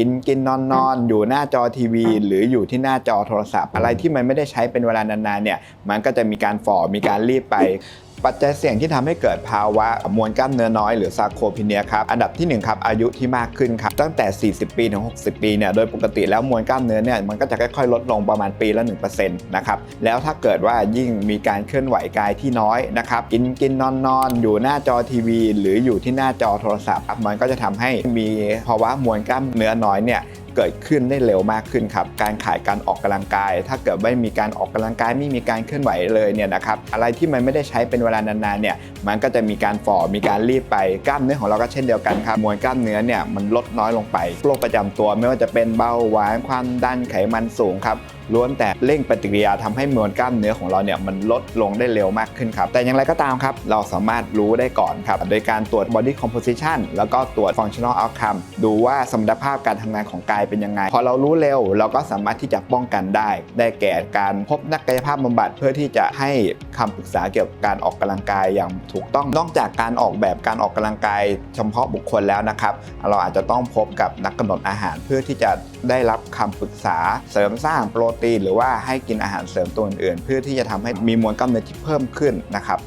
กินกินนอนนอนอยู่หน้าจอทีวี หรืออยู่ที่หน้าจอโทรศัพท์ อะไรที่มันไม่ได้ใช้เป็นเวลานานๆเนี่ยมันก็จะมีการฝ่อมีการรีบไป ปัจจัยเสี่ยงที่ทำให้เกิดภาวะมวลกล้ามเนื้อน้อยหรือซาร์โคพีเนียครับ อันดับที่หนึ่งครับอายุที่มากขึ้นครับ ตั้งแต่ 40 ปีถึง 60 ปีเนี่ยโดยปกติแล้วมวลกล้ามเนื้อเนี่ยมันก็จะค่อยๆ ลดลงประมาณปีละ1%นะครับแล้วถ้าเกิดว่ายิ่งมีการเคลื่อนไหวกายที่น้อยนะครับกินกินนอนนอนอยู่หน้าจอทีวี หรืออยู่ที่หน้าจอโทรศัพท์มันก็จะทำให้มีภาวะมวลกล้ามเนื้อน้อยเนี่ย เกิดขึ้นได้เร็วมากขึ้นครับการขายการออกกำลังกาย ถ้าเกิดไม่มีการออกกำลังกายไม่มีการเคลื่อนไหวเลยเนี่ยนะครับอะไรที่มันไม่ได้ใช้เป็นเวลานานๆเนี่ยมันก็จะมีการฝ่อมีการรีบไปกล้ามเนื้อของเราก็เช่นเดียวกันครับมวลกล้ามเนื้อเนี่ยมันลดน้อยลงไปโรคประจำตัวไม่ว่าจะเป็นเบาหวานความดันไขมันสูงครับล้วนแต่เร่งปฏิกิริยาทำให้มวลกล้ามเนื้อของเราเนี่ยมันลดลงได้เร็วมากขึ้นครับ แต่อย่างไรก็ตามครับ เราสามารถรู้ได้ก่อนครับ โดยการตรวจ body composition แล้วก็ตรวจ functional outcome ดูว่าสมรรถภาพการทำงานของกายเป็นยังไง พอเรารู้เร็ว เราก็สามารถที่จะป้องกันได้ ได้แก่การพบนักกายภาพบำบัดเพื่อที่จะให้คำปรึกษาเกี่ยวกับการออกกำลังกายอย่างถูกต้องนอกจากการออกแบบการออกกำลังกายเฉพาะบุคคลแล้วนะครับเราอาจจะต้องพบกับนักกำหนดอาหารเพื่อที่จะได้รับคำปรึกษาเสริมสร้างโปรตีน หรือว่าให้กินอาหารเสริมตัวอื่นๆ เพื่อที่จะทำให้มีมวลกล้ามเนื้อที่เพิ่มขึ้นนะครับ